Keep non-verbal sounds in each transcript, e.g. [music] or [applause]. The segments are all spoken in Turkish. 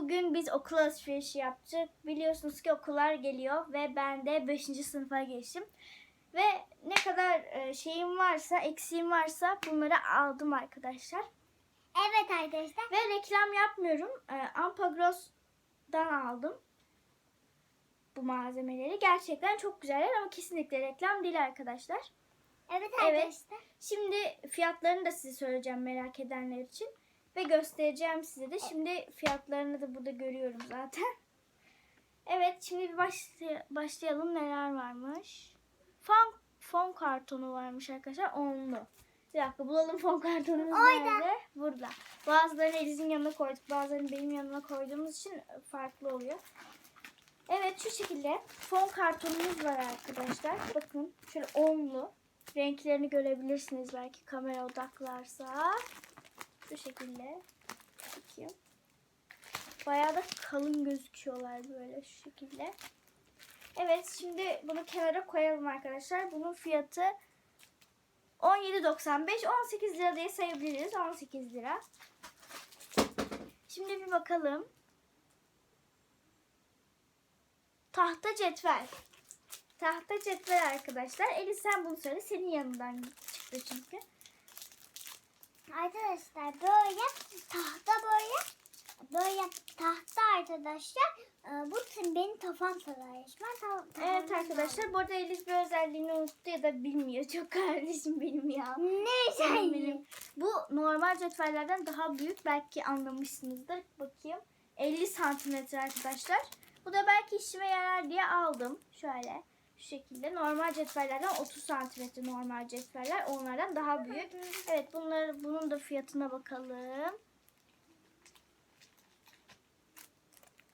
Bugün biz okul alışverişi yaptık. Biliyorsunuz ki okullar geliyor ve ben de 5. sınıfa geçtim. Ve ne kadar e, şeyim varsa, eksiğim varsa bunları aldım arkadaşlar. Evet arkadaşlar. Ve reklam yapmıyorum. E, Ampagros'dan aldım bu malzemeleri. Gerçekten çok güzeller ama kesinlikle reklam değil arkadaşlar. Evet Evet. arkadaşlar. Şimdi fiyatlarını da size söyleyeceğim merak edenler için. Ve göstereceğim size de. Şimdi fiyatlarını da burada görüyorum zaten. Evet şimdi bir başlay- başlayalım neler varmış. Fon, fon kartonu varmış arkadaşlar onlu. Bir dakika bulalım fon kartonumuz Orada. nerede? Burada. Bazılarını Eliz'in yanına koyduk bazılarını benim yanıma koyduğumuz için farklı oluyor. Evet şu şekilde fon kartonumuz var arkadaşlar. Bakın şöyle onlu. Renklerini görebilirsiniz belki kamera odaklarsa. Şu şekilde. Bakayım. Bayağı da kalın gözüküyorlar böyle şu şekilde. Evet şimdi bunu kenara koyalım arkadaşlar. Bunun fiyatı 17.95 18 lira diye sayabiliriz. 18 lira. Şimdi bir bakalım. Tahta cetvel. Tahta cetvel arkadaşlar. Eli sen bunu söyle. Senin yanından çıktı çünkü. Arkadaşlar böyle tahta böyle böyle tahta arkadaşlar. Ee, Bu benim kafam çalışma. Evet arkadaşlar bu arada Eliz bir özelliğini unuttu ya da bilmiyor. [laughs] Çok kardeşim benim ya. Ne benim. Bu normal cetvellerden daha büyük. Belki anlamışsınızdır. Bakayım. 50 santimetre arkadaşlar. Bu da belki işime yarar diye aldım. Şöyle. Şu şekilde. Normal cetvellerden 30 santimetre normal cetveller. Onlardan daha büyük. Evet bunları, bunun da fiyatına bakalım.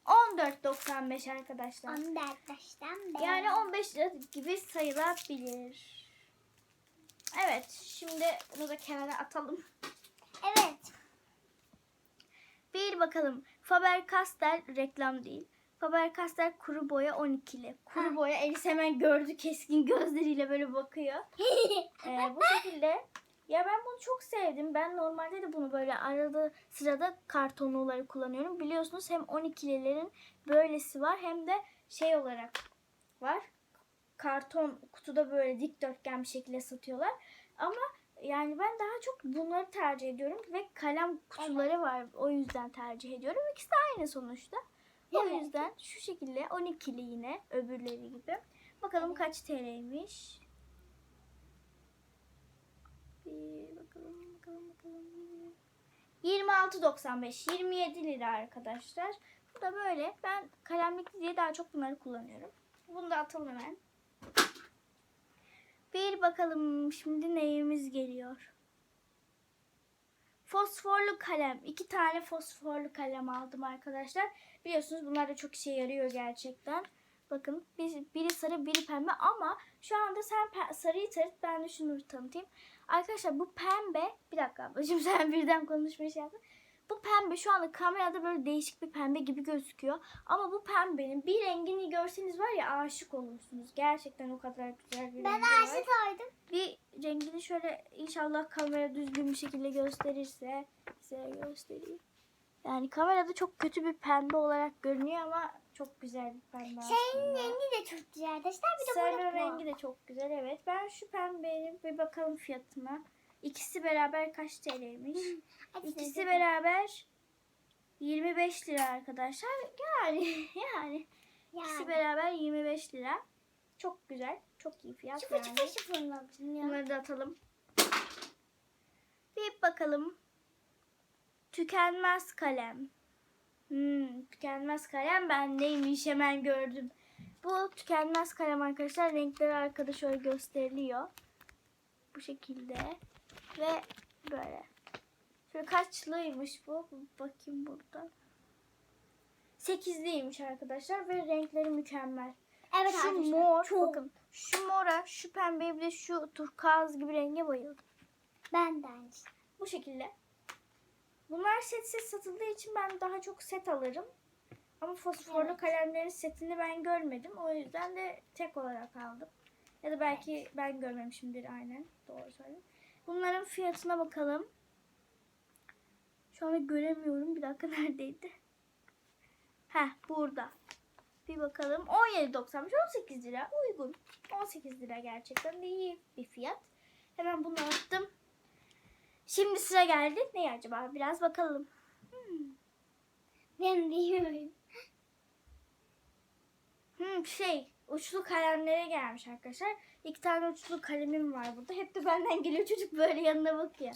14.95 arkadaşlar. Onu da arkadaşlar. Yani 15 lira gibi sayılabilir. Evet, şimdi bunu da kenara atalım. Evet. Bir bakalım. Faber-Castell reklam değil. Faber-Castell kuru boya 12'li. Kuru Ha. boya Elis hemen gördü keskin gözleriyle böyle bakıyor. [laughs] Ee, bu şekilde. Ya ben bunu çok sevdim. Ben normalde de bunu böyle arada sırada kartonluları kullanıyorum. Biliyorsunuz hem 12'lilerin böylesi var hem de şey olarak var. Karton kutuda böyle dikdörtgen bir şekilde satıyorlar. Ama yani ben daha çok bunları tercih ediyorum ve kalem kutuları var. O yüzden tercih ediyorum. İkisi de aynı sonuçta. O Evet. yüzden şu şekilde 12'li yine öbürleri gibi. Bakalım kaç TL'ymiş. Bir bakalım bakalım bakalım. 26.95 27 lira arkadaşlar. Bu da böyle. Ben kalemlikli diye daha çok bunları kullanıyorum. Bunu da atalım hemen. Bir bakalım şimdi neyimiz geliyor. Fosforlu kalem. iki tane fosforlu kalem aldım arkadaşlar. Biliyorsunuz bunlar da çok işe yarıyor gerçekten. Bakın bir- biri sarı biri pembe ama şu anda sen sarıyı tanıt ben de şunu tanıtayım. Arkadaşlar bu pembe bir dakika ablacığım [laughs] sen birden konuşmayı şey yaptın. Bu pembe şu anda kamerada böyle değişik bir pembe gibi gözüküyor. Ama bu pembenin bir rengini görseniz var ya aşık olursunuz. Gerçekten o kadar güzel bir Ben rengi var. aşık oldum. Bir rengini şöyle inşallah kamera düzgün bir şekilde gösterirse size göstereyim. Yani kamerada çok kötü bir pembe olarak görünüyor ama çok güzel bir pembe Şeyin aslında. rengi de çok güzel arkadaşlar. Bir de Sarı böyle rengi de çok güzel evet. Ben şu pembenin bir bakalım fiyatına. İkisi beraber kaç TL'ymiş? İkisi beraber 25 lira arkadaşlar. Yani [laughs] yani ikisi Yani. beraber 25 lira. Çok güzel. Çok iyi fiyat Şıfır yani. şıfır ya. Bunları da atalım. Bir bakalım. Tükenmez kalem. Hmm, tükenmez kalem bendeymiş hemen gördüm. Bu tükenmez kalem arkadaşlar renkleri arkada şöyle gösteriliyor. Bu şekilde. Ve böyle. Şöyle kaçlıymış bu? Bakayım burada. Sekizliymiş arkadaşlar ve renkleri mükemmel. Evet şu arkadaşlar. mor Çok. bakın şu mora şu pembeye bir de şu turkuaz gibi renge bayıldım. Ben de aynı. Bu şekilde. Bunlar setsiz satıldığı için ben daha çok set alırım. Ama fosforlu Evet. kalemlerin setini ben görmedim. O yüzden de tek olarak aldım. Ya da belki ben görmemişimdir aynen. Doğru söylüyorum. Bunların fiyatına bakalım. Şu anda göremiyorum. Bir dakika [laughs] neredeydi? Heh burada. Bir bakalım. 17.95 18 lira. Uygun. 18 lira gerçekten de iyi bir fiyat. Hemen bunu attım. Şimdi sıra geldi. Ne acaba? Biraz bakalım. Ben biliyorum. Hmm, şey uçlu kalemlere gelmiş arkadaşlar. İki tane uçlu kalemim var burada. Hep de benden geliyor. Çocuk böyle yanına bakıyor.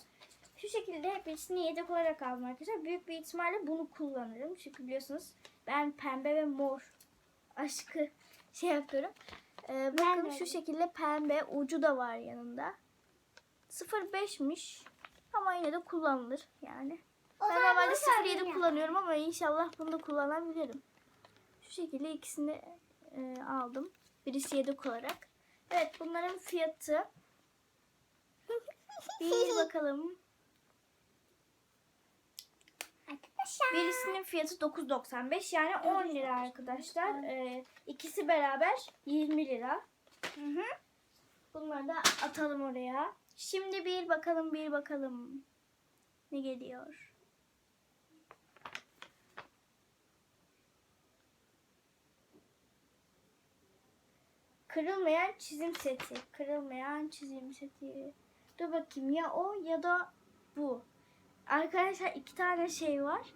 Şu şekilde hepsini yedek olarak aldım arkadaşlar. Büyük bir ihtimalle bunu kullanırım. Çünkü biliyorsunuz ben pembe ve mor aşkı şey yapıyorum. Ee, bakın şu şekilde pembe ucu da var yanında. 0.5'miş ama yine de kullanılır yani. O Ben normalde bunu 07 söyleyeyim. kullanıyorum ama inşallah bunu da kullanabilirim. Şu şekilde ikisini e, aldım. Birisi yedek olarak. Evet bunların fiyatı [laughs] bir bakalım. Arkadaşlar. Birisinin fiyatı 9.95 yani 10 lira arkadaşlar. E, ikisi beraber 20 lira. Hı hı. Bunları da atalım oraya. Şimdi bir bakalım bir bakalım. Ne geliyor? Kırılmayan çizim seti. Kırılmayan çizim seti. Dur bakayım ya o ya da bu. Arkadaşlar iki tane şey var.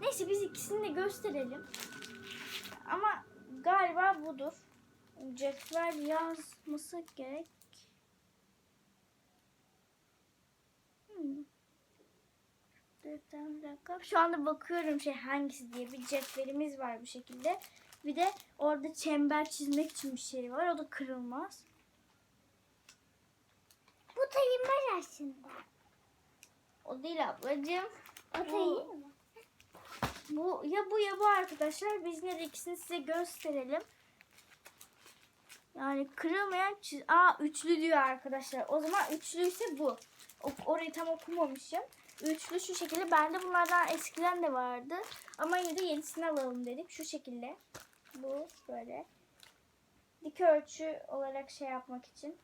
Neyse biz ikisini de gösterelim. Ama galiba budur. Cetvel yazması gerek. Hmm. Defter, bir dakika. Şu anda bakıyorum şey hangisi diye bir cetvelimiz var bu şekilde. Bir de orada çember çizmek için bir şey var. O da kırılmaz. Bu tayınmaz aslında. O değil ablacığım. O Bu- tayın mı? Bu ya bu ya bu arkadaşlar. Biz yine de ikisini size gösterelim. Yani kırılmayan çiz... Aa üçlü diyor arkadaşlar. O zaman üçlüyse bu. Orayı tam okumamışım. Üçlü şu şekilde. Bende bunlardan eskiden de vardı. Ama yine de yenisini alalım dedik. Şu şekilde. Bu böyle. Dik ölçü olarak şey yapmak için.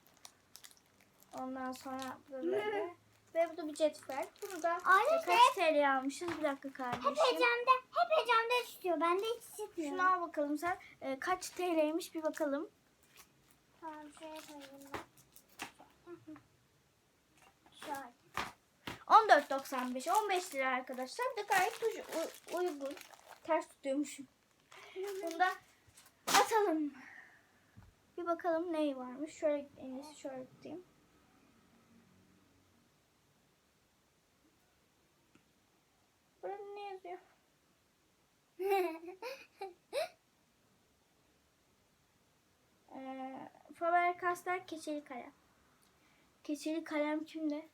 Ondan sonra böyle. Ve bu da bir cetvel. Bunu da e, kaç TL almışız? Bir dakika kardeşim. Hep hecamda, hep hecamda tutuyor. Ben de hiç hissetmiyorum. Şunu al bakalım sen. E, kaç TL'ymiş bir bakalım. Tamam şuraya koyayım ben. Şöyle. 14.95 15 lira arkadaşlar. Bir de gayet uy- uy- uygun. Ters tutuyormuşum. Bunu da atalım. Bir bakalım ne varmış. Şöyle en iyisi şöyle tutayım. Burada ne yazıyor? [laughs] Ee, Faber-Castell keçeli kalem. Keçeli kalem kimde?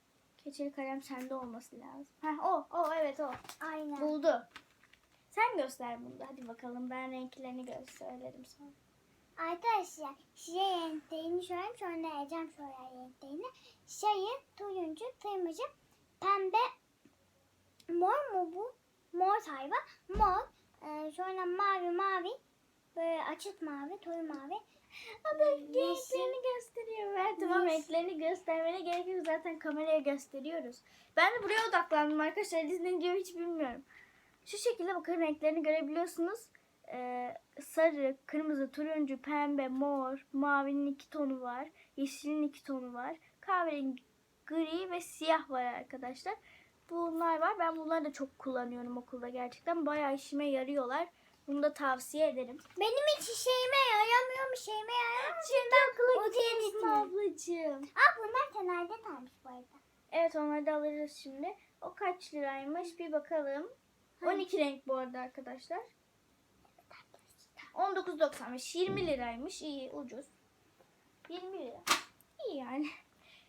Keçeli kalem sende olması lazım. Heh, o, o evet o. Aynen. Buldu. Sen göster bunu da. Hadi bakalım. Ben renklerini gösterelim sana. Arkadaşlar size renklerini söyleyeyim sonra Ecem söyler renklerini. Şeyi turuncu, kırmızı, pembe, mor mu bu? Mor sayfa. Mor. Ee, sonra mavi mavi. Böyle açık mavi, toy mavi. Ama Yeşil. renklerini gösteriyor. Ben tamam renklerini göstermene gerek yok. Zaten kameraya gösteriyoruz. Ben de buraya odaklandım arkadaşlar. Disney diyor hiç bilmiyorum. Şu şekilde bakın renklerini görebiliyorsunuz. Ee, sarı, kırmızı, turuncu, pembe, mor, mavinin iki tonu var. Yeşilin iki tonu var. Kahverengi, gri ve siyah var arkadaşlar. Bunlar var. Ben bunları da çok kullanıyorum okulda gerçekten. Bayağı işime yarıyorlar. Bunu da tavsiye ederim. Benim hiç işime yaramıyor mu? Şeyime yaramıyor? Şimdi gidiyorsun gitme. ablacığım. Aa bunlar kenarda kalmış bu arada. Evet onları da alırız şimdi. O kaç liraymış bir bakalım. 12 renk bu arada arkadaşlar. 19.95 20 liraymış. İyi ucuz. 20 lira. İyi yani.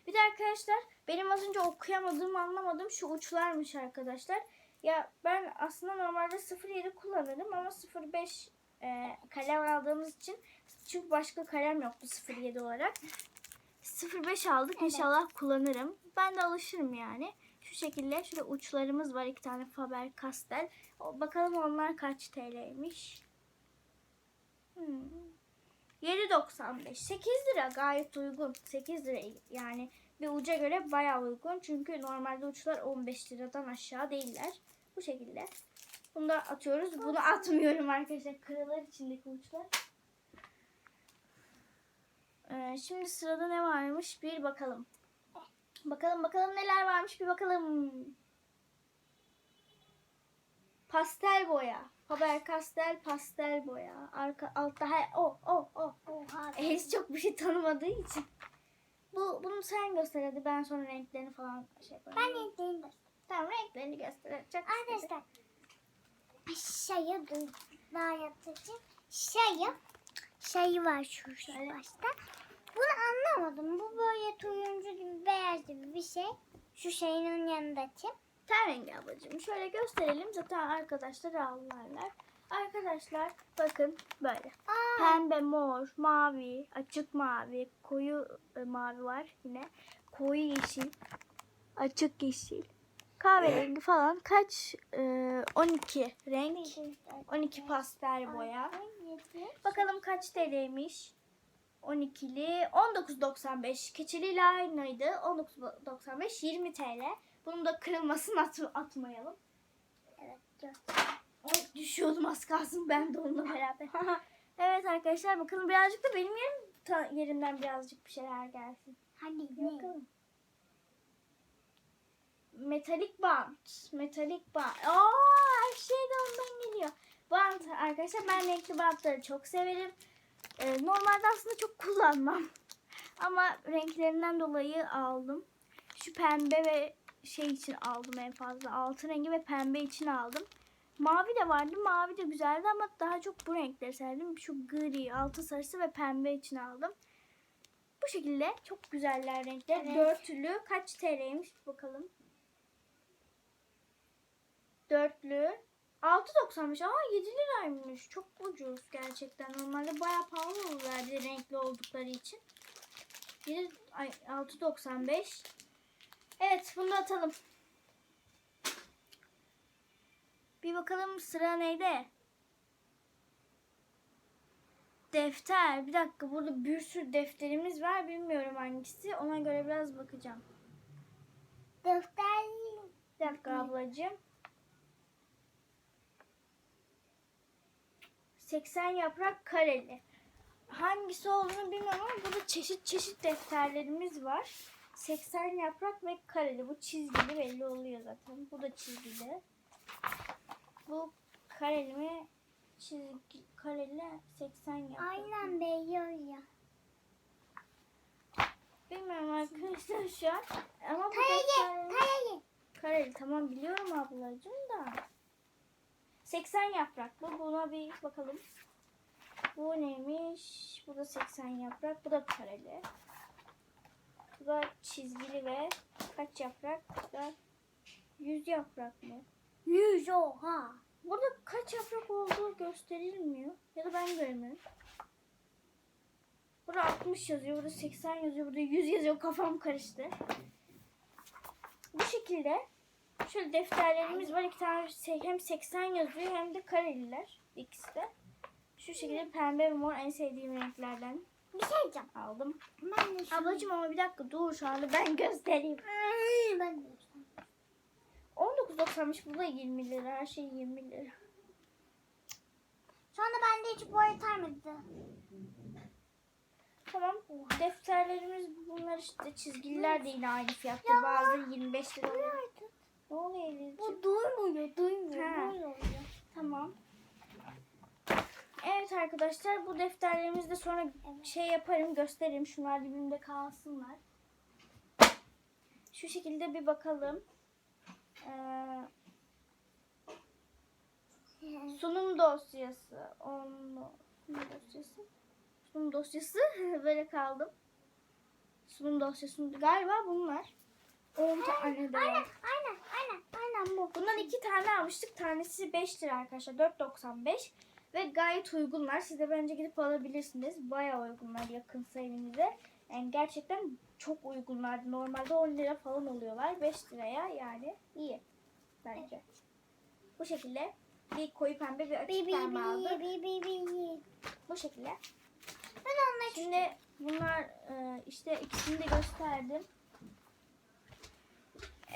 Bir de arkadaşlar benim az önce okuyamadığım anlamadığım şu uçlarmış arkadaşlar. Ya ben aslında normalde 07 kullanırım ama 05 e, kalem aldığımız için çünkü başka kalem yoktu 07 olarak. 05 aldık Evet. inşallah kullanırım. Ben de alışırım yani. Şu şekilde şurada uçlarımız var iki tane Faber Castell. Bakalım onlar kaç TL'ymiş. Hmm. 7.95. 8 lira gayet uygun. 8 lira yani bir uca göre bayağı uygun. Çünkü normalde uçlar 15 liradan aşağı değiller. Bu şekilde. Bunu da atıyoruz. Bunu atmıyorum arkadaşlar. Kırılır içindeki uçlar. Ee, şimdi sırada ne varmış bir bakalım. Bakalım bakalım neler varmış bir bakalım. Pastel boya. Faber Castell pastel boya. Arka altta her o o o. Oha. Elis çok bir şey tanımadığı için. Bu bunu sen göster hadi ben sonra renklerini falan şey yaparım. Ben renklerini göstereyim. Tamam renklerini göster. Çok Arkadaşlar şayı dur- daha yapacağım. Şayı şayı var şu, şu Şöyle. başta. Bunu anlamadım. Bu böyle turuncu gibi beyaz gibi bir şey. Şu şeyin yanındaki. Ten rengi ablacığım. Şöyle gösterelim. Zaten arkadaşlar anlarlar. Arkadaşlar bakın böyle. Aa, Pembe, mor, mavi, açık mavi, koyu e, mavi var yine. Koyu yeşil, açık yeşil, kahverengi falan kaç? E, 12 renk. 12 pastel boya. Bakalım kaç TL'ymiş? 12'li 19.95 keçeliyle aynıydı. 19.95 20 TL. Bunun da kırılmasını at atmayalım. Evet. Ay, düşüyordum az kalsın ben de onunla beraber. [laughs] evet arkadaşlar bakalım birazcık da benim yerim, yerimden birazcık bir şeyler gelsin. Hadi ne? Bakalım. Metalik bant. Metalik bant. Aa, her şey de ondan geliyor. Bant arkadaşlar ben renkli bantları çok severim. Ee, normalde aslında çok kullanmam. [laughs] Ama renklerinden dolayı aldım. Şu pembe ve şey için aldım en fazla. Altın rengi ve pembe için aldım. Mavi de vardı. Mavi de güzeldi ama daha çok bu renkleri sevdim. Şu gri, altın sarısı ve pembe için aldım. Bu şekilde çok güzeller renkler. Evet. Dörtlü kaç TL'ymiş bakalım. Dörtlü 6.95. Aa 7 liraymış. Çok ucuz gerçekten. Normalde bayağı pahalı oluyorlardı renkli oldukları için. 7, ay, 6.95. Evet bunu da atalım. Bir bakalım sıra neyde? Defter. Bir dakika burada bir sürü defterimiz var. Bilmiyorum hangisi. Ona göre biraz bakacağım. Defter. Bir dakika ablacığım. 80 yaprak kareli. Hangisi olduğunu bilmiyorum ama burada çeşit çeşit defterlerimiz var. 80 yaprak ve kareli. Bu çizgili belli oluyor zaten. Bu da çizgili. Bu kareli mi? Çizgi kareli 80 yaprak. Aynen beyiyor ya. Bilmiyorum arkadaşlar şu an. Ama bu Kayayı, defter... kayayı. Kareli tamam biliyorum ablacığım da. 80 yaprak. Bu buna bir bakalım. Bu neymiş? Bu da 80 yaprak. Bu da kareli. Bu da çizgili ve kaç yaprak? Bu da 100 yaprak mı? Yüz oha. Burada kaç yaprak olduğu gösterilmiyor. Ya da ben göremiyorum. Burada 60 yazıyor, burada 80 yazıyor, burada 100 yazıyor. Kafam karıştı. Bu şekilde şöyle defterlerimiz var. İki tane hem 80 yazıyor hem de kareliler ikisi de. Şu şekilde pembe ve mor en sevdiğim renklerden Bir şey diyeceğim. aldım. Ben de şunu- Ablacığım ama bir dakika dur şu anda ben göstereyim. Ay, Ben de. 19.95 bu da 20 lira. Her şey 20 lira. Şu anda bende hiç boya tarmadı. Tamam. Defterlerimiz bunlar işte çizgiler de yine aynı fiyatta. Bazı 25 lira oluyor. Ne oluyor Elif'ciğim? Bu duymuyor, duymuyor, Ha. duymuyor. Tamam. Evet arkadaşlar bu defterlerimizi de sonra şey yaparım gösteririm. Şunlar dibimde kalsınlar. Şu şekilde bir bakalım. Ee, sunum dosyası. Onu, sunum dosyası. Sunum dosyası. [laughs] Böyle kaldım. Sunum dosyası. Galiba bunlar. 10 tane de Aynen, var. aynen, aynen, aynen bu. Bundan iki tane almıştık. Tanesi 5 lira arkadaşlar. 4.95. Ve gayet uygunlar. Siz de bence gidip alabilirsiniz. Bayağı uygunlar yakınsa evinize. Yani gerçekten çok uygunlar. Normalde 10 lira falan oluyorlar. 5 liraya yani iyi. Bence. Bu şekilde bir koyu pembe bir Bi açık pembe aldık. bi bi bi. Bu şekilde. Ben onları Şimdi bunlar e, işte ikisini de gösterdim.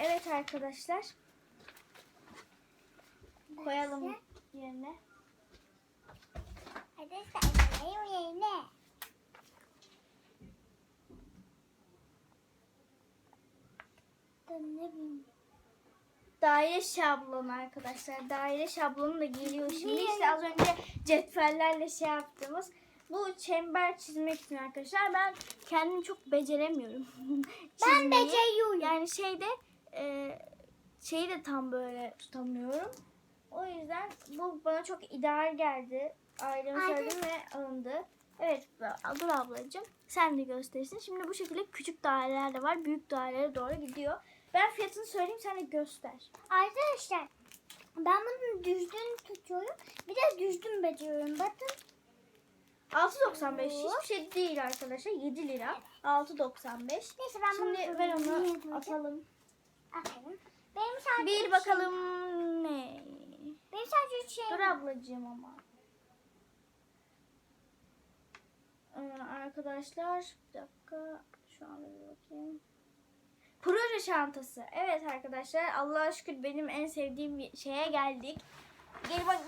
Evet arkadaşlar. koyalım yerine. Arkadaşlar emeği yerine. Daire şablonu arkadaşlar. Daire şablonu da geliyor şimdi. İşte az önce cetvellerle şey yaptığımız. Bu çember çizmek için arkadaşlar. Ben kendimi çok beceremiyorum. [laughs] Ben beceriyorum. Yani şeyde e, şeyi de tam böyle tutamıyorum. O yüzden bu bana çok ideal geldi. Aynen. söyledim ve alındı. Evet dur ablacığım sen de gösterirsin. Şimdi bu şekilde küçük daireler de var. Büyük dairelere doğru gidiyor. Ben fiyatını söyleyeyim sen de göster. Arkadaşlar ben bunu düzgün tutuyorum. Bir de düzgün beceriyorum. Bakın 6.95 hiçbir şey değil arkadaşlar. 7 lira. 6.95. neyse ben bunu Şimdi ver Niye onu atalım. Aferin. Benim sadece Bir bakalım ne? Benim sadece üç şey. Dur ablacığım ama. Ee, arkadaşlar bir dakika şu an bir bakayım. Proje çantası. Evet arkadaşlar Allah'a şükür benim en sevdiğim bir şeye geldik. Gel bak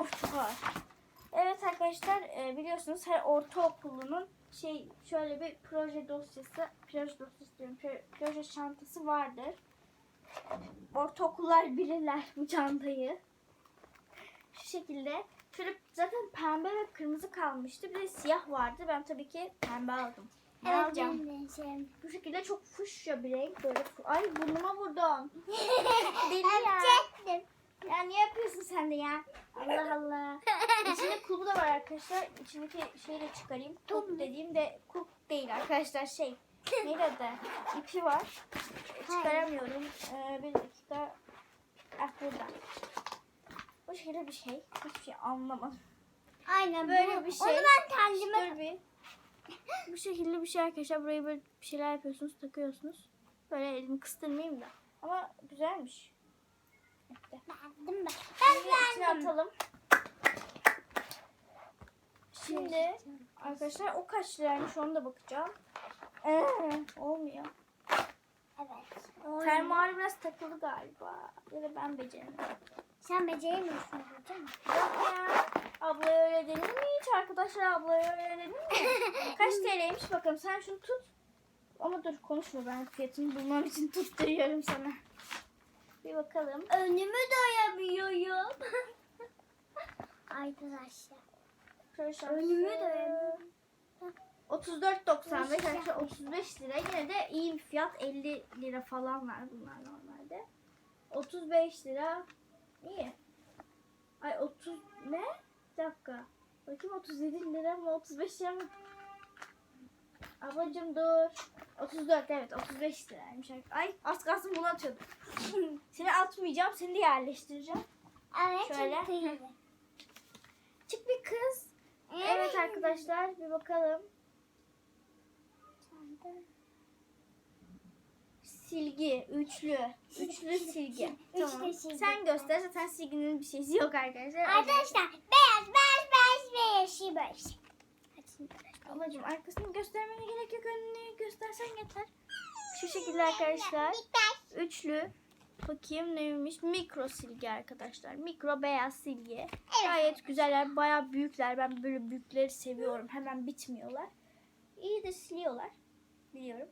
of çok ağır. Evet arkadaşlar e, biliyorsunuz her ortaokulunun şey şöyle bir proje dosyası, proje dosyası diyorum, pro- proje çantası vardır. Ortaokullar bilirler bu çantayı. Şu şekilde. Şöyle zaten pembe ve kırmızı kalmıştı. Bir de siyah vardı. Ben tabii ki pembe aldım. Ne Evet alacağım? benim. Bu şekilde çok fuşya bir renk. Böyle Ay burnuma vurdun. [laughs] Deli ya. Öpecektim. Ya niye yapıyorsun sen de ya? Allah Allah. İçinde kulbu da var arkadaşlar. İçindeki şeyi de çıkarayım. Kulp dediğim de kulp değil arkadaşlar şey. Adı? İpi var. Çıkaramıyorum. Ee, bir dakika. Ah burada. Bu şekilde bir şey. Hiçbir şey anlamadım. Aynen Böyle bu. bir şey. Onu ben kendime Dur bir. Bu şekilde bir şey arkadaşlar. Burayı böyle bir şeyler yapıyorsunuz, takıyorsunuz. Böyle elimi kıstırmayayım da. Ama güzelmiş. Beğendim ben. Ben beğendim. atalım. Şimdi arkadaşlar o kaç liraymış ona da bakacağım. Ee, olmuyor. Evet. Fermuarı biraz takılı galiba. Ya da ben beceremiyorum. Sen beceremiyorsun hocam. Yok ya. Ablaya öyle denir mi hiç? Arkadaşlar ablaya öyle denir mi? [laughs] Kaç TL'ymiş bakalım. Sen şunu tut. Ama dur konuşma ben fiyatını bulmam için tutturuyorum sana. Bir bakalım. Önümü doyamıyorum. [laughs] Arkadaşlar. Önümü doyamıyorum. 34.95 arkadaşlar 35 lira. Yine de iyi bir fiyat. 50 lira falan var bunlar normalde. 35 lira. İyi. Ay 30 ne? Bir dakika. Bakayım 37 lira mı 35 lira mı? Ablacım dur. 34 evet 35 liraymış. Ay az kalsın bunu atıyordum. [laughs] seni atmayacağım seni de yerleştireceğim. Evet. Şöyle. Çık bir kız. Evet arkadaşlar bir bakalım. Silgi, üçlü. Üçlü silgi. Üçlü Tamam. silgi. Sen göster zaten silginin bir şeysi yok arkadaşlar. Arkadaşlar beyaz beyaz beyaz beyaz şey böyle şey. Ablacığım arkasını göstermene gerek yok. Önünü göstersen yeter. Şu şekilde arkadaşlar. Üçlü. Bakayım neymiş? Mikro silgi arkadaşlar. Mikro beyaz silgi. Gayet güzeller. Bayağı büyükler. Ben böyle büyükleri seviyorum. Hemen bitmiyorlar. İyi de siliyorlar. Biliyorum.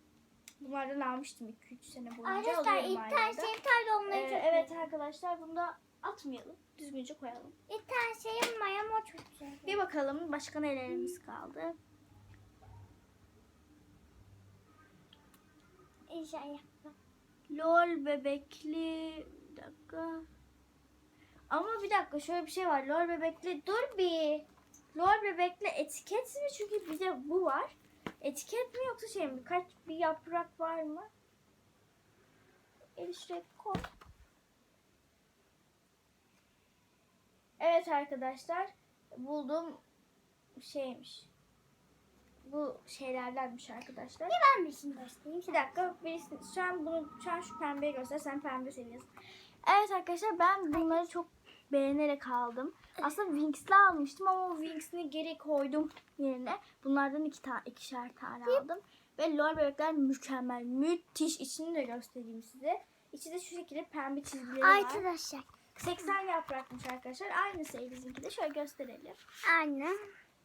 Bunlardan almıştım 2-3 sene boyunca. Arkadaşlar ilk tane şeyim tarzı onları Ee, çok evet arkadaşlar bunu da atmayalım. Düzgünce koyalım. İlk tane şeyim mayam o çok güzel. Bir bakalım başka nelerimiz kaldı. İnşallah. LOL bebekli bir dakika. Ama bir dakika şöyle bir şey var. LOL bebekli dur bir. LOL bebekli etiket mi? Çünkü bir de bu var. Etiket mi yoksa şey mi? Kaç bir yaprak var mı? Şuraya koy. Evet arkadaşlar. Buldum şeymiş. Bu şeylerdenmiş arkadaşlar. Ne ben şimdi göstereyim? Bir dakika birisi, şu an bunu şu an şu pembeyi göster sen pembe seviyorsun. Evet arkadaşlar ben bunları çok beğenerek aldım. Aslında Wings'li almıştım ama o Wings'ini geri koydum yerine. Bunlardan iki tane ikişer tane aldım. Ve lol bebekler mükemmel, müthiş. İçini de göstereyim size. İçi de şu şekilde pembe çizgileri var. Arkadaşlar 80 yaprakmış arkadaşlar. Aynısı bizimki de. Şöyle gösterelim. Aynen.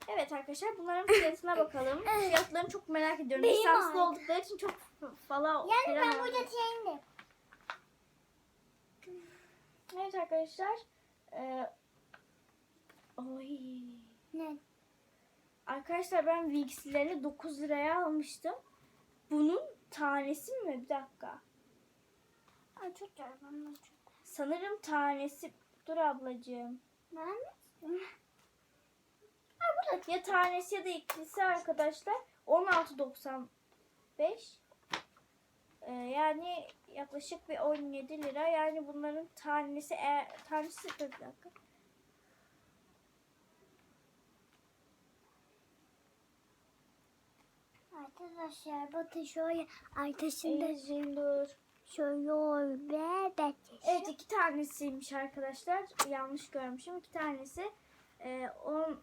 Evet arkadaşlar bunların fiyatına bakalım. Fiyatlarını çok merak ediyorum. Benim Lisanslı oldukları için çok falan Yani ben burada şeyim Evet arkadaşlar. Ee, oy. Ne? Arkadaşlar ben Wix'leri 9 liraya almıştım. Bunun tanesi mi? Bir dakika. Ay çok de çok. Sanırım tanesi. Dur ablacığım. Ben de. Ya tanesi ya da ikilisi arkadaşlar 16.95. Ee, yani yaklaşık bir 17 lira. Yani bunların tanesi eğer tanesi dur bir dakika. Arkadaşlar bakın şöyle arkasında Ejin dur. şöyle ve beklesin. Evet iki tanesiymiş arkadaşlar. Yanlış görmüşüm. İki tanesi e, 10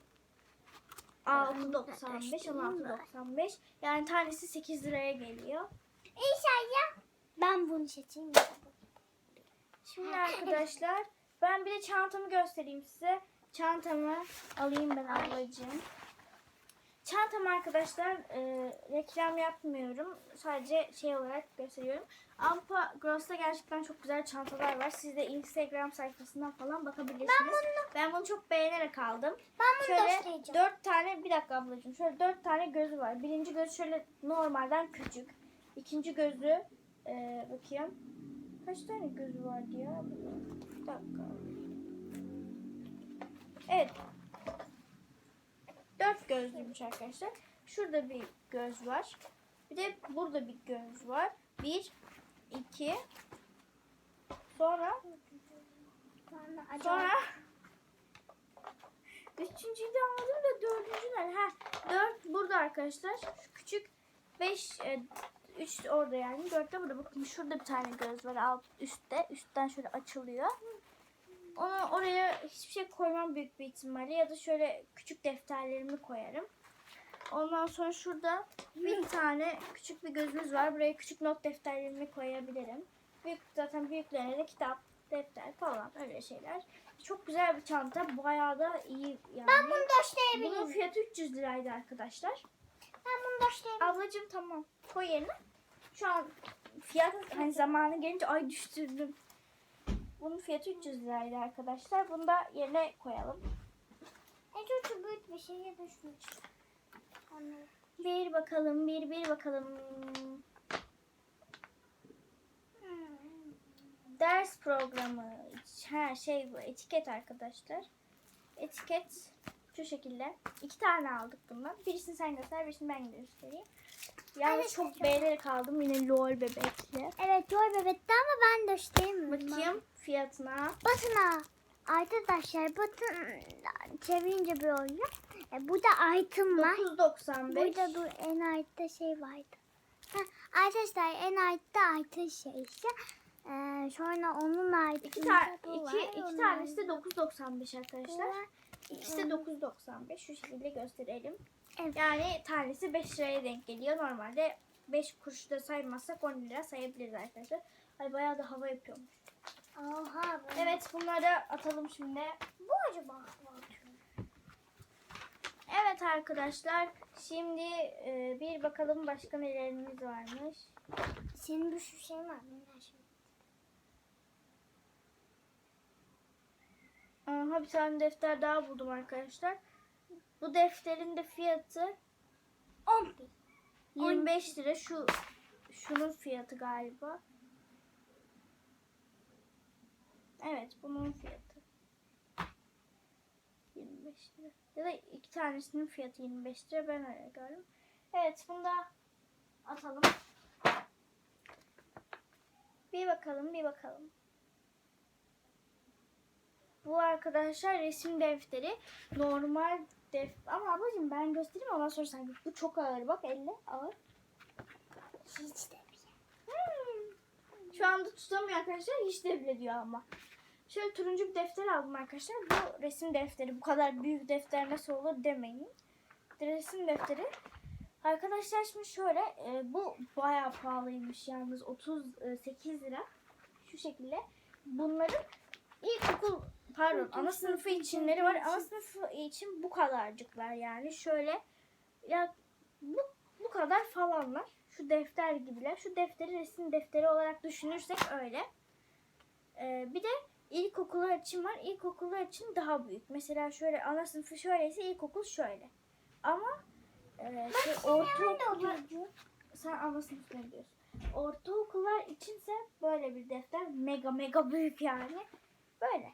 6.95 16.95 yani tanesi 8 liraya geliyor. İnşallah ben bunu seçeyim. Şimdi arkadaşlar ben bir de çantamı göstereyim size. Çantamı alayım ben ablacığım. Çantam arkadaşlar e, reklam yapmıyorum. Sadece şey olarak gösteriyorum. Ampa Gross'ta gerçekten çok güzel çantalar var. Siz de Instagram sayfasından falan bakabilirsiniz. Ben bunu, çok beğenerek aldım. Ben bunu Şöyle göstereceğim. dört tane bir dakika ablacığım. Şöyle dört tane gözü var. Birinci göz şöyle normalden küçük. İkinci gözü e, bakayım. Kaç tane gözü vardı ya? Bir dakika. Evet. Dört gözlüymüş arkadaşlar. Şurada bir göz var. Bir de burada bir göz var. Bir, iki. Sonra Sonra üçüncüyü de anladım da dördüncü nerede? Ha, dört burada arkadaşlar. Şu küçük beş, e, üç orada yani. Dörtte burada. Bakın şurada bir tane göz var alt üstte. Üstten şöyle açılıyor. Onu oraya hiçbir şey koymam büyük bir ihtimalle. Ya da şöyle küçük defterlerimi koyarım. Ondan sonra şurada bir tane küçük bir gözümüz var. Buraya küçük not defterlerimi koyabilirim. Büyük, zaten büyüklerine de kitap, defter falan öyle şeyler. Çok güzel bir çanta. Bayağı da iyi yani. Ben bunu gösterebilirim. Bunun fiyatı 300 liraydı arkadaşlar. Ben bunu gösterebilirim. Ablacığım tamam. Koy yerine. Şu an fiyat hani zamanı gelince ay düşürdüm. Bunun fiyatı 300 liraydı arkadaşlar. Bunu da yerine koyalım. En çok büyük bir şeye düşmüş. Anne. Bir bakalım, bir bir bakalım. Hmm. Ders programı. Her şey bu. Etiket arkadaşlar. Etiket şu şekilde. İki tane aldık bundan. Birisini sen göster, birisini ben göstereyim. Yalnız Evet, çok beğenerek aldım. Yine lol bebekli. Evet Joy bebekti ama ben göstereyim. Bakayım fiyatına. Batına. Arkadaşlar batın çevirince bir oluyor. E, burada item var. 9.95. Burada bu en altta şey vardı. Ha, arkadaşlar en altta item şey işte. Ee, sonra onun altında İki, ta- iki, var, iki tanesi de altında 9.95 bu arkadaşlar. var. İkisi de 9.95. Şu şekilde gösterelim. Evet. Yani tanesi 5 liraya denk geliyor. Normalde 5 kuruş da saymazsak 10 lira sayabiliriz arkadaşlar. Ay bayağı da hava yapıyormuş. Oha. bu- Evet bunları atalım şimdi. Bu acaba? Evet arkadaşlar şimdi e, bir bakalım başka nelerimiz varmış. Senin bir sürü şey var. Bunlar Aha bir tane defter daha buldum arkadaşlar. Bu defterin de fiyatı 11. 25 lira. Şu şunun fiyatı galiba. Evet bunun fiyatı. 25 lira. Ya da iki tanesinin fiyatı 25 lira. Ben öyle gördüm. Evet bunu da atalım. Bir bakalım bir bakalım. Bu arkadaşlar resim defteri. Normal def ama ablacığım ben göstereyim ondan sonra sen. Bu çok ağır bak elle ağır. Hiç de bir Hmm. Şu anda tutamıyor arkadaşlar. Hiç de bile diyor ama. Şöyle turuncu bir defter aldım arkadaşlar. Bu resim defteri. Bu kadar büyük defter nasıl olur demeyin. Resim defteri. Arkadaşlar şimdi şöyle. e, bu bayağı pahalıymış yalnız. 38 lira. Şu şekilde. Bunların ilkokul pardon ana sınıfı içinleri var. Ana sınıfı için bu kadarcıklar yani. Şöyle ya bu, bu kadar falanlar. Şu defter gibiler. Şu defteri resim defteri olarak düşünürsek öyle. Ee, bir de ilkokullar için var. İlkokullar için daha büyük. Mesela şöyle ana sınıfı şöyleyse ilkokul şöyle. Ama e, şey, ortaokullar sen ana sınıfına gidiyorsun. Ortaokullar içinse böyle bir defter mega mega büyük yani. Böyle.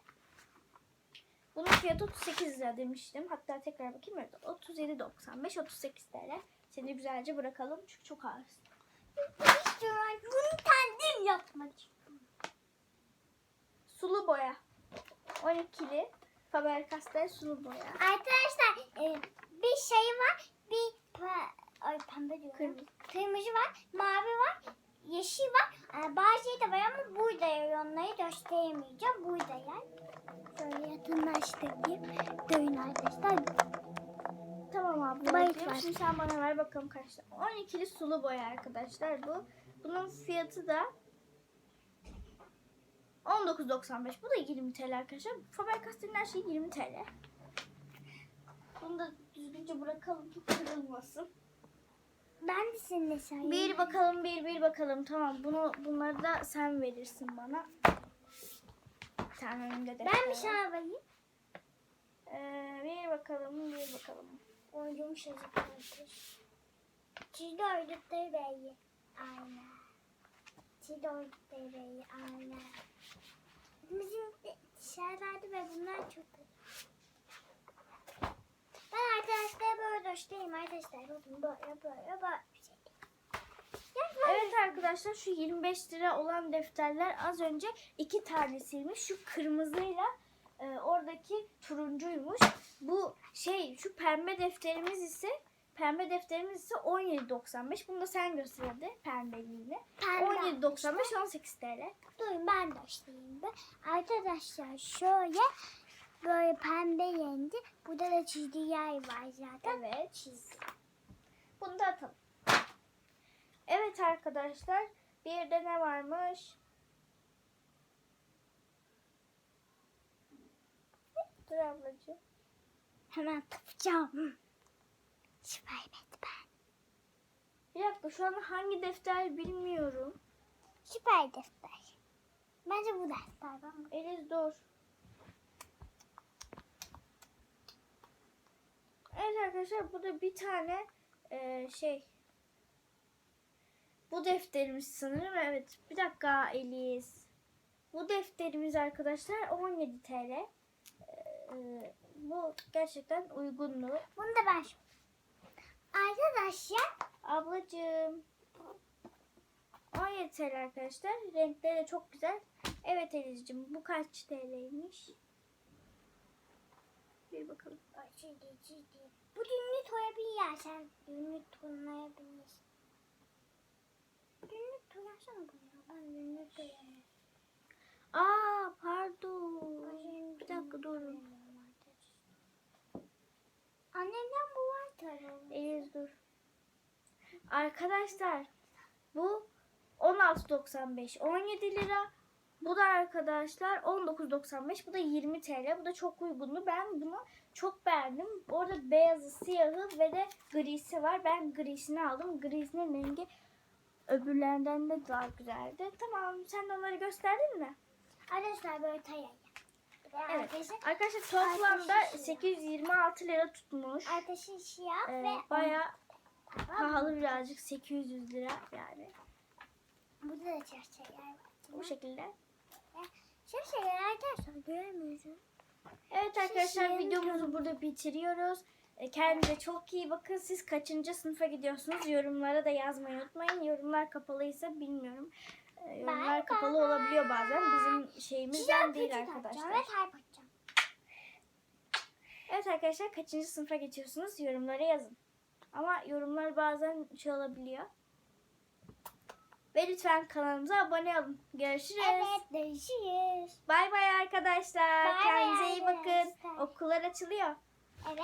Bunun fiyatı 38 lira demiştim. Hatta tekrar bakayım. Evet 37.95 38 TL. Seni güzelce bırakalım çünkü çok ağırsın. Bunu kendim yapmak. Sulu boya. 12'li Faber-Castell sulu boya. Arkadaşlar e, bir şey var. Bir ay pembe diyorum. Kırmızı. Kırmızı var. Mavi var. Yeşil var. E, bazı şey de var ama burada yer. Onları gösteremeyeceğim. Burada yer. Şöyle yakınlaştırayım. Dövün arkadaşlar. Tamam abla. Bayık var. Şimdi sen bana ver bakalım kaç tane. 12'li sulu boya arkadaşlar bu. Bunun fiyatı da 19.95. Bu da 20 TL arkadaşlar. Faber-Castell'in her şeyi 20 TL. Bunu da düzgünce bırakalım ki kırılmasın. Ben de seninle sayayım. Bir bakalım, bir bir bakalım. Tamam, bunu bunları da sen verirsin bana. Sen önümde de. Ben bir şey alayım. Ee, bir bakalım, bir bakalım. Oyuncum çocuk kardeş. Çiğde ördükleri beyi. Aynen. Çiğde ördükleri beyi. Aynen. Bizim dışarılarda ve bunlar çok. Ben arkadaşlara böyle göstereyim arkadaşlar. Bakın böyle böyle böyle bir şey. Ya böyle Evet arkadaşlar şu 25 lira olan defterler az önce iki tanesiymiş. Şu kırmızıyla e, oradaki turuncuymuş. Bu şey şu pembe defterimiz ise pembe defterimiz ise 17.95. Bunu da sen göster hadi pembeliğini. pembe 17.95 18 TL. Durun ben de göstereyim bir. Arkadaşlar şöyle böyle pembe yendi. Burada da çizdiği yer var zaten. Evet. Çiz. Bunu da atalım. Evet arkadaşlar. Bir de ne varmış? Dur ablacığım. Hemen tapacağım. Süper ben. Bir dakika şu an hangi defter bilmiyorum. Süper defter. Bence bu defter. Ben Eliz dur. Evet arkadaşlar bu da bir tane e, şey. Bu defterimiz sanırım. Evet. Bir dakika Eliz. Bu defterimiz arkadaşlar 17 TL. E, e, bu gerçekten uygunlu. Bunu da ben Arkadaşlar Ablacığım. 17 TL arkadaşlar. Renkleri de çok güzel. Evet Elizciğim bu kaç TL'ymiş? Bir bakalım. Ay, ciddi ciddi. Bu günlük toyabilir sen. Günlük toylayabilirsin. Günlük toylasana bunu ya. Ben günlük toyamıyorum. Aa pardon. Bir dakika durun. Annemden bu var tabii. Eliz dur. Arkadaşlar bu 16.95 17 lira. Bu da arkadaşlar 19.95 bu da 20 TL. Bu da çok uygunlu. Ben bunu çok beğendim. Orada beyazı, siyahı ve de grisi var. Ben grisini aldım. Grisinin rengi öbürlerinden de daha güzeldi. Tamam sen de onları gösterdin mi? Arkadaşlar böyle tayayım. Evet. Arkadaşlar, Arkadaşlar toplamda Arkadaşlar. 826 lira tutmuş. arkadaşın siyah Ee, ve bayağı pahalı birazcık 800 lira yani. Burada da çerçeveler var. Bu şekilde. Çerçeveler arkadaşlar göremiyorsun. Evet arkadaşlar videomuzu burada bitiriyoruz. E, Kendinize çok iyi bakın. Siz kaçıncı sınıfa gidiyorsunuz? Yorumlara da yazmayı unutmayın. Yorumlar kapalıysa bilmiyorum. E, Yorumlar Bye kapalı bye. olabiliyor bazen. Bizim şeyimizden değil arkadaşlar. Evet arkadaşlar kaçıncı sınıfa geçiyorsunuz? Yorumlara yazın. Ama yorumlar bazen şey olabiliyor. Ve lütfen kanalımıza abone olun. Görüşürüz. Evet görüşürüz. Bay bay arkadaşlar. Bay Kendinize iyi bakın. arkadaşlar. Okullar açılıyor. Evet.